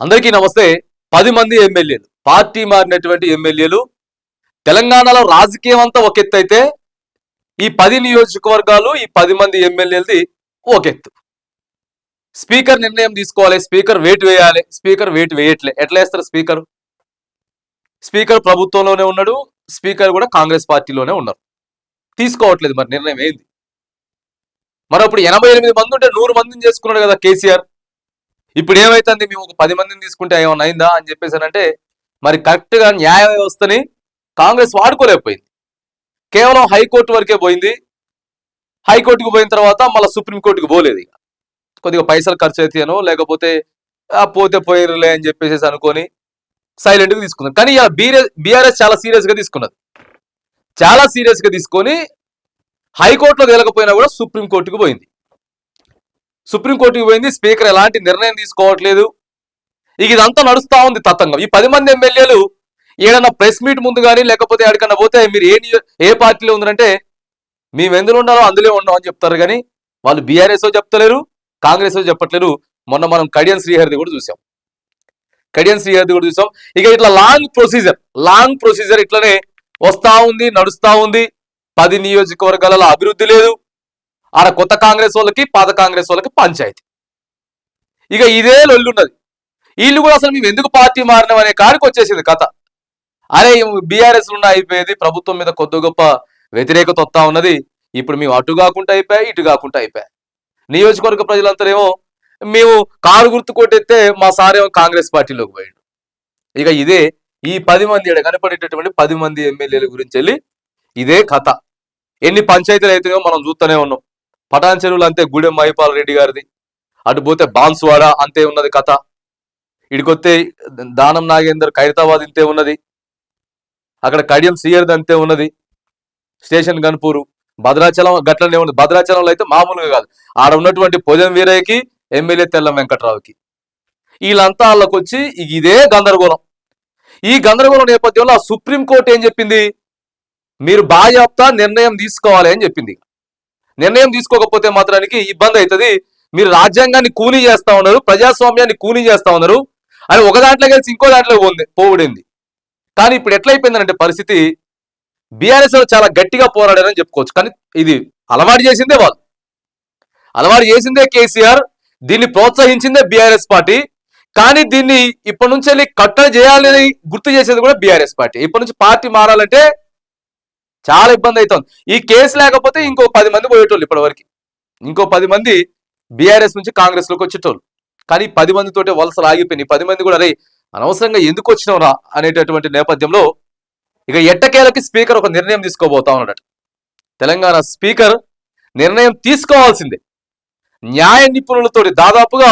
అందరికీ నమస్తే. పది మంది ఎమ్మెల్యేలు పార్టీ మారినటువంటి ఎమ్మెల్యేలు. తెలంగాణలో రాజకీయం అంతా ఒక ఎత్తు అయితే ఈ పది నియోజకవర్గాలు ఈ పది మంది ఎమ్మెల్యేలది ఒక ఎత్తు. స్పీకర్ నిర్ణయం తీసుకోవాలి స్పీకర్ వెయిట్ వేయాలి స్పీకర్ వెయిట్ వేయట్లే. ఎట్లా వేస్తారు స్పీకర్? స్పీకర్ ప్రభుత్వంలోనే ఉన్నాడు స్పీకర్ కూడా కాంగ్రెస్ పార్టీలోనే ఉన్నారు. తీసుకోవట్లేదు మరి నిర్ణయం ఏంది? మరి ఇప్పుడు ఎనభై ఎనిమిది మంది ఉంటే నూరు మందిని చేసుకున్నాడు కదా కేసీఆర్. ఇప్పుడు ఏమైతుంది? మేము ఒక పది మందిని తీసుకుంటే ఏమైనా అయిందా అని చెప్పేసానంటే మరి కరెక్ట్గా న్యాయ వ్యవస్థని కాంగ్రెస్ వాడుకోలేకపోయింది. కేవలం హైకోర్టు వరకే పోయింది. హైకోర్టుకు పోయిన తర్వాత మళ్ళీ సుప్రీంకోర్టుకు పోలేదు ఇక. కొద్దిగా పైసలు ఖర్చు అవుతాయనో లేకపోతే పోతే పోయిరులే అని చెప్పేసి అనుకొని సైలెంట్గా తీసుకున్నాం తీసుకున్నారు. కానీ బీఆర్ఎస్ బీఆర్ఎస్ చాలా సీరియస్గా తీసుకున్నది. చాలా సీరియస్గా తీసుకొని హైకోర్టులో తేలకపోయినా కూడా సుప్రీంకోర్టుకు పోయింది. సుప్రీంకోర్టుకి పోయింది స్పీకర్ ఎలాంటి నిర్ణయం తీసుకోవట్లేదు. ఇక ఇదంతా నడుస్తూ ఉంది తతంగం. ఈ పది మంది ఎమ్మెల్యేలు ఏదన్నా ప్రెస్ మీట్ ముందు కానీ లేకపోతే ఎక్కడికన్నా పోతే మీరు ఏ ఏ పార్టీలో ఉందంటే మేము ఎందులో ఉండాలో అందులో ఉన్నాం అని చెప్తారు కానీ వాళ్ళు బీఆర్ఎస్ఓ చెప్తలేరు కాంగ్రెస్ చెప్పట్లేరు మొన్న మనం కడియన్ శ్రీహరిది కూడా చూసాం. కడియన్ శ్రీహరిది కూడా చూసాం. ఇక ఇట్లా లాంగ్ ప్రొసీజర్ లాంగ్ ప్రొసీజర్ ఇట్లనే వస్తా ఉంది నడుస్తూ ఉంది. పది నియోజకవర్గాలలో అభివృద్ధి లేదు. ఆడ కొత్త కాంగ్రెస్ వాళ్ళకి పాత కాంగ్రెస్ వాళ్ళకి పంచాయతీ. ఇక ఇదే లొల్లున్నది. వీళ్ళు కూడా అసలు మేము ఎందుకు పార్టీ మారినాం అనే కాడికి వచ్చేసింది కథ. అరే బీఆర్ఎస్ ఉన్న అయిపోయేది ప్రభుత్వం మీద కొద్ది గొప్ప వ్యతిరేకత వస్తా ఉన్నది. ఇప్పుడు మేము అటు కాకుండా అయిపోయాయి ఇటు కాకుండా అయిపోయా. నియోజకవర్గ ప్రజలంతా ఏమో మేము కారు గుర్తు కొట్టేస్తే మా సారేమో కాంగ్రెస్ పార్టీలోకి పోయాడు. ఇక ఇదే ఈ పది మంది కనపడేటటువంటి పది మంది ఎమ్మెల్యేల గురించి వెళ్ళి ఇదే కథ. ఎన్ని పంచాయతీలు అయితేనో మనం చూస్తూనే ఉన్నాం. పటాన్ చెరువులు అంతే గూడెం మహిపాల్ రెడ్డి గారిది. అటు పోతే బాన్సువాడ అంతే ఉన్నది కథ. ఇడికొస్తే దానం నాగేందర్ ఖైరతాబాద్ ఇంతే ఉన్నది. అక్కడ కడియం సీయర్ది అంతే ఉన్నది. స్టేషన్ గన్పూరు. భద్రాచలం గట్లనే ఉంది భద్రాచలంలో అయితే మామూలుగా కాదు. ఆడ ఉన్నటువంటి పొజం వీరయ్యకి ఎమ్మెల్యే తెల్లం వెంకట్రావుకి. వీళ్ళంతా వాళ్ళకి వచ్చి ఇదే గందరగోళం. ఈ గందరగోళం నేపథ్యంలో ఆ సుప్రీంకోర్టు ఏం చెప్పింది? మీరు బాజాప్తా నిర్ణయం తీసుకోవాలి అని చెప్పింది. నిర్ణయం తీసుకోకపోతే మాత్రానికి ఇబ్బంది అవుతుంది. మీరు రాజ్యాంగాన్ని కూలీ చేస్తా ఉన్నారు ప్రజాస్వామ్యాన్ని కూలీ చేస్తా ఉన్నారు. అని ఒక దాంట్లో కలిసి ఇంకో దాంట్లో పోంది పోవుడింది. కానీ ఇప్పుడు ఎట్లయిపోయిందంటే పరిస్థితి బీఆర్ఎస్ చాలా గట్టిగా పోరాడారని చెప్పుకోవచ్చు. కానీ ఇది అలవాటు చేసిందే వాళ్ళు. అలవాటు చేసిందే కేసీఆర్ దీన్ని ప్రోత్సహించిందే బీఆర్ఎస్ పార్టీ. కానీ దీన్ని ఇప్పటి నుంచి వెళ్ళి కట్టడి చేయాలని గుర్తు చేసేది కూడా బీఆర్ఎస్ పార్టీ. ఇప్పటి నుంచి పార్టీ మారాలంటే చాలా ఇబ్బంది అవుతుంది ఈ కేసు లేకపోతే ఇంకో పది మంది పోయేటోళ్ళు ఇప్పటివరకు. ఇంకో పది మంది బీఆర్ఎస్ నుంచి కాంగ్రెస్లోకి వచ్చేటోళ్ళు. కానీ పది మందితోటే వలసలు ఆగిపోయినాయి పది మంది కూడా అరే అనవసరంగా ఎందుకు వచ్చినావురా? అనేటటువంటి నేపథ్యంలో ఇక ఎట్టకేలకి స్పీకర్ ఒక నిర్ణయం తీసుకోబోతా ఉన్నాడట. తెలంగాణ స్పీకర్ నిర్ణయం తీసుకోవాల్సిందే. న్యాయ నిపుణులతోటి దాదాపుగా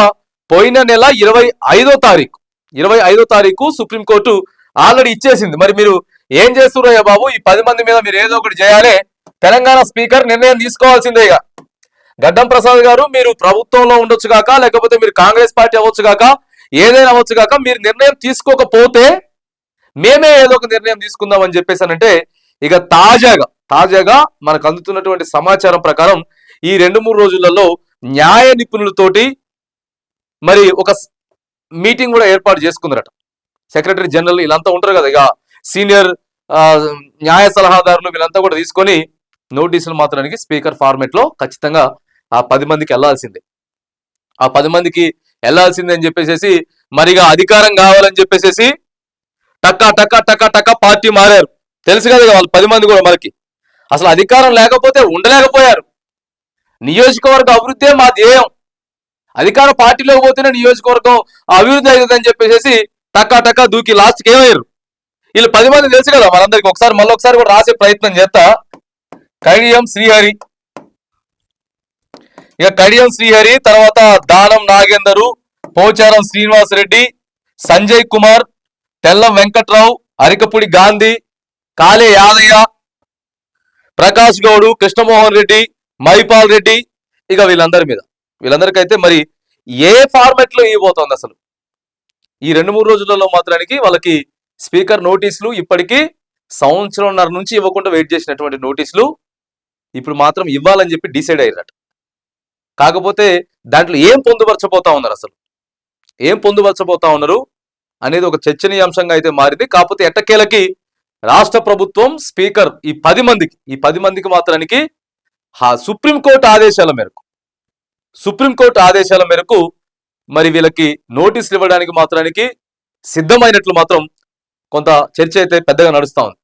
పోయిన నెల ఇరవై ఐదో తారీఖు ఇరవై ఐదో తారీఖు సుప్రీంకోర్టు ఆల్రెడీ ఇచ్చేసింది. మరి మీరు ఏం చేస్తున్నారయ్యా బాబు? ఈ పది మంది మీద మీరు ఏదో ఒకటి చేయాలి. తెలంగాణ స్పీకర్ నిర్ణయం తీసుకోవాల్సిందే ఇక. గడ్డం ప్రసాద్ గారు మీరు ప్రభుత్వంలో ఉండొచ్చు కాక లేకపోతే మీరు కాంగ్రెస్ పార్టీ అవ్వచ్చు కాక ఏదైనా అవ్వచ్చు కాక మీరు నిర్ణయం తీసుకోకపోతే మేమే ఏదో ఒక నిర్ణయం తీసుకుందాం అని చెప్పేసానంటే ఇక తాజాగా తాజాగా మనకు అందుతున్నటువంటి సమాచారం ప్రకారం ఈ రెండు మూడు రోజులలో న్యాయ నిపుణులతోటి మరి ఒక మీటింగ్ కూడా ఏర్పాటు చేసుకుందరట సెక్రటరీ జనరల్ వీళ్ళంతా ఉంటారు కదా ఇక. సీనియర్ న్యాయ సలహాదారులు వీళ్ళంతా కూడా తీసుకొని నోటీసులు మాత్రానికి స్పీకర్ ఫార్మేట్లో ఖచ్చితంగా ఆ పది మందికి వెళ్ళాల్సిందే ఆ పది మందికి వెళ్ళాల్సిందే అని చెప్పేసి మరిగా అధికారం కావాలని చెప్పేసి టక్కా టక్కా టక్కా టక్కా పార్టీ మారారు. తెలుసు కదా వాళ్ళు పది మంది కూడా మనకి. అసలు అధికారం లేకపోతే ఉండలేకపోయారు. నియోజకవర్గ అభివృద్ధే మా ధ్యేయం. అధికార పార్టీలోకి పోతేనే నియోజకవర్గం అభివృద్ధి అవుతుందని చెప్పేసి టక్కా టక్కా దూకి లాస్ట్కి ఏమయ్యారు? వీళ్ళు పది మంది తెలుసు కదా మనందరికి. ఒకసారి మళ్ళీ ఒకసారి కూడా రాసే ప్రయత్నం చేస్తా. కడియం శ్రీహరి. ఇక కడియం శ్రీహరి తర్వాత దానం నాగేందరు పోచారం శ్రీనివాస్ రెడ్డి సంజయ్ కుమార్ తెల్లం వెంకట్రావు అరికపుడి గాంధీ కాలే యాదయ్య ప్రకాష్ గౌడు కృష్ణమోహన్ రెడ్డి మైపాల్ రెడ్డి. ఇక వీళ్ళందరి మీద. వీళ్ళందరికైతే మరి ఏ ఫార్మెట్లో ఇవ్వబోతోంది అసలు? ఈ రెండు మూడు రోజులలో మాత్రానికి వాళ్ళకి స్పీకర్ నోటీసులు ఇప్పటికీ సంవత్సరంన్నర నుంచి ఇవ్వకుండా వెయిట్ చేసినటువంటి నోటీసులు ఇప్పుడు మాత్రం ఇవ్వాలని చెప్పి డిసైడ్ అయ్యారట. కాకపోతే దాంట్లో ఏం పొందుపరచబోతా ఉన్నారు అసలు? ఏం పొందుపరచబోతా ఉన్నారు అనేది ఒక చర్చనీయాంశంగా అయితే మారింది. కాకపోతే ఎట్టకేలకి రాష్ట్ర ప్రభుత్వం స్పీకర్ ఈ పది మందికి ఈ పది మందికి మాత్రానికి ఆ సుప్రీంకోర్టు ఆదేశాల మేరకు సుప్రీంకోర్టు ఆదేశాల మేరకు మరి వీళ్ళకి నోటీసులు ఇవ్వడానికి మాత్రానికి సిద్ధమైనట్లు మాత్రం కొంత చర్చ అయితే పెద్దగా నడుస్తూ ఉంది.